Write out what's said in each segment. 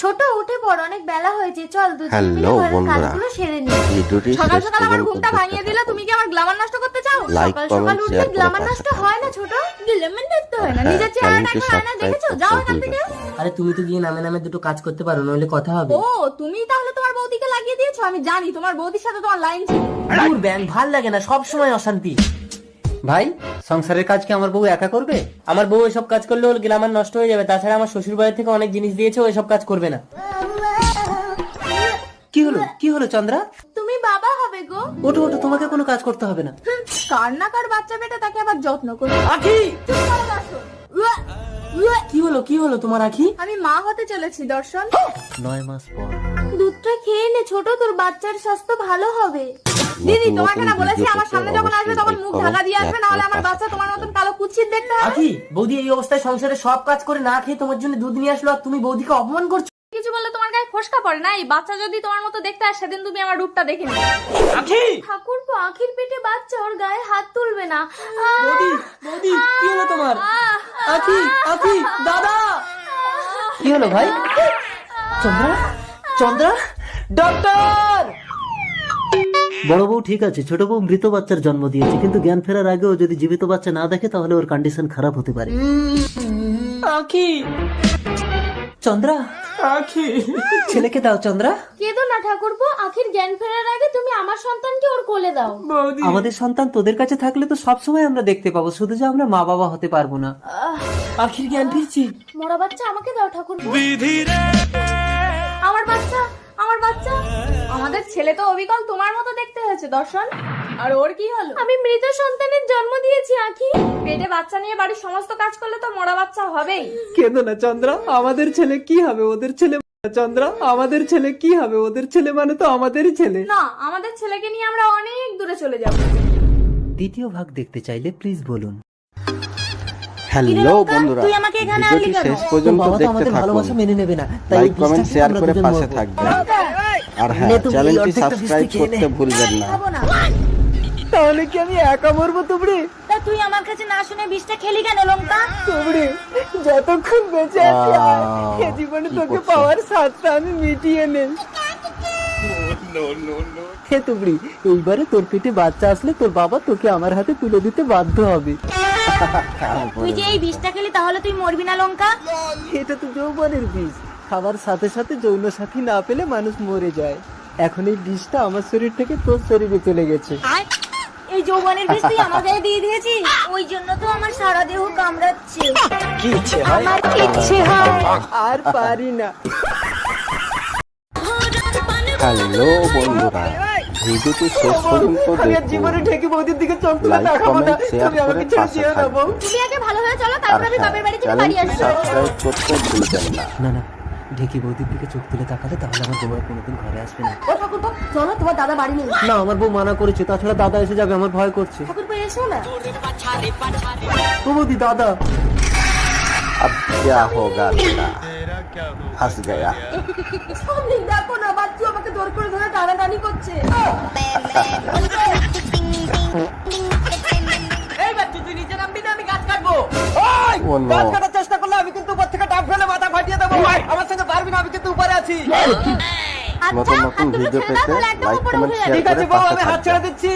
ছোট উঠে পড় অনেক বেলা হয়েছে। চল দুজন মিলে ঘরের কাজগুলো সেরে নি। ভিডিওটি সকাল সকাল আমার ঘুমটা ভাঙিয়ে দিলে। তুমি কি আমার গ্লামার নষ্ট করতে চাও? সকাল সকাল গ্লামার নষ্ট হয় না ছোট? গ্লামার নষ্ট হয় না। নিজের চেহারাটা আয়না দেখেছ? যাও এখান থেকে। আরে তুমি তো গিয়ে নামে নামে দুটো কাজ করতে পারো নইলে কথা হবে। ও তুমি তাহলে তোমার বৌদিকে লাগিয়ে দিয়েছ? আমি জানি তোমার বৌদির সাথে তোমার লাইন ছিল। দূর ব্যাং ভালো লাগে না সব সময় অশান্তি। ভাই সংসারের কাজ কি আমার বউ একা করবে? আমার বউ এসব কাজ করলে ওর গ্লামার নষ্ট হয়ে যাবে। তাছাড়া আমার শ্বশুর বাড়ি থেকে অনেক জিনিস দিয়েছে ও এসব কাজ করবে না। কি হলো? কি হলো চন্দ্রা? তুমি বাবা হবে গো। ওঠো ওঠো তোমাকে কোনো কাজ করতে হবে না। কার না কার বাচ্চা বেটা তাকে আবার যত্ন আখি! করো উয়া। কি হলো কি হলো তোমার আখি? আমি মা হতে চলেছি দর্শন। নয় মাস পর। দুধটা খেয়ে নে ছোট তোর বাচ্চার স্বাস্থ্য ভালো হবে। দিদি তোমাকে না বলেছি আমার সামনে যখন আসবে তখন মুখ ঢাকা দিয়ে আসবে নাহলে করো, আমার বাচ্চা তোমার মতন কালো কুচ্ছিত দেখতে হবে। আখি বৌদি এই অবস্থায় সংসারে সব কাজ করে না খেয়ে তোমার জন্য দুধ নিয়ে আসলো আর তুমি বৌদিকে অপমান করছ? কিছু বললে তোমার গায়ে ফসকা পড়ে না? এই বাচ্চা যদি তোমার মতো দেখতে আর সেদিন তুমি আমার রূপটা দেখে নিবে আখি ঠাকুর আখির পেটে বাচ্চা ওর গায়ে হাত তুলবে না। বৌদি বৌদি কি হলো তোমার? আখি আখি দাদা! কি হলো ভাই? চন্দ্রা? চন্দ্রা? ডক্টর! বড় বউ ঠিক আছে ছোট বউ মৃত বাচ্চার জন্ম দিয়েছে কিন্তু জ্ঞান ফেরার আগেও যদি জীবিত বাচ্চা না দেখে তাহলে ওর কন্ডিশন খারাপ হতে পারে। আখি! চন্দ্রা? আখি! ছেলেকে দাও চন্দ্রা। কেঁদো না ঠাকুরপো আখির জ্ঞান ফেরার আগে তুমি আমার সন্তানকে ওর কোলে দাও। আমাদের সন্তান তোদের কাছে থাকলে তো সবসময় আমরা দেখতে পাবো শুধু যে আমরা মা বাবা হতে পারব না। আখির জ্ঞান ফিরছি। মরা বাচ্চা আমাকে দাও ঠাকুরপো। আমার বাচ্চা আমার বাচ্চা। আমাদের ছেলে তো অবিকল তোমার মতো দেখতে হয়েছে দর্শন। আর ওর কি হলো? আমি মৃত সন্তানের জন্ম দিয়েছি আখি। পেটে বাচ্চা নিয়ে বাড়ির সমস্ত কাজ করলে তো মরা বাচ্চা হবেই। কেঁদো না চন্দ্রা। আমাদের ছেলে কি হবে? ওদের ছেলে চন্দ্রা। আমাদের ছেলে কি হবে? ওদের ছেলে মানে তো আমাদেরই ছেলে। না আমাদের ছেলেকে নিয়ে আমরা অনেক দূরে চলে যাব। দ্বিতীয় ভাগ দেখতে চাইলে প্লিজ বলুন। হ্যালো বন্ধুরা। তুই আমাকে এখানে ভিডিওটি আনলি কেন? শেষ পর্যন্ত দেখতে আমাদের থাকুন। ভালোবাসা মেনে নেবে না। তাই লাইক কমেন্ট শেয়ার করে পাশে। থাকবেন। আর হ্যাঁ এই চ্যানেলটি সাবস্ক্রাইব করতে ভুলবেন না। তাহলে কি আমি একা মরবো তুবড়ি তা তুই আমার কাছে না শুনে বিষটা খেলি কেন লঙ্কা? তুবড়ি যতক্ষণ বেঁচে আছি আর আহ, এ জীবনে তোকে পাওয়ার স্বাদটা আমি মিটিয়ে নেই। হে তুবড়ি এইবারে তোর পেটে বাচ্চা আসলে তোর বাবা তোকে আমার হাতে তুলে দিতে বাধ্য হবে। তুই যে এই বিষটা খেলি তাহলে তুই মরবি না লঙ্কা? এটা তো যৌবনের বিষ খাবার সাথে সাথে যৌন সাথী না পেলে মানুষ মরে যায়। এখন এই বিষটা আমার শরীর থেকে তোর শরীরে চলে গেছে। এই যৌবনের বিষ তুই আমার গায়ে দিয়ে দিয়েছিস? ওই জন্য তো আমার সারা দেহ কামড়াচ্ছে। কি ইচ্ছে আমার ইচ্ছে হয়? আর পারি না। হ্যালো বন্ধুরা ভিডিওটি শেষ পর্যন্ত জীবনে ঠেকি বৌদির দিকে চোখ তুলে তাকাবো না। তুমি আমাকে ছেড়ে দিও না বউ। তুমি আগে ভালো হয়ে চলো তারপর আমি হ্যাঁ বাপের বাড়ি থেকে বাড়ি আসব সাবস্ক্রাইব করতে ভুলবেন না। না না। ঢেকি বৌদির দিকে চোখ তুলে তাকালে তাহলে আমার বউ আর কোনোদিন ঘরে আসবে না ও ঠাকুরপো চলো তোমার দাদা বাড়ি নেই না আমার বউ মানা করেছে তাছাড়া দাদা এসে যাবে আমার ভয় করছে ঠাকুরপো এসো না ও বৌদি দাদা अब क्या होगा बेटा फंस गया সামনে দেখো না বাচ্চু আমাকে জোর করে ধরে টানাটানি করছে এই বাচ্চা তুই নিচে নামবি না আমি গাছ কাটবো ও নো গাছ কাটার উপরে আছি নতুন নতুন ভিডিও পেতে লাইক কমেন্ট শেয়ার দিচ্ছি।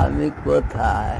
আমি কোথায়?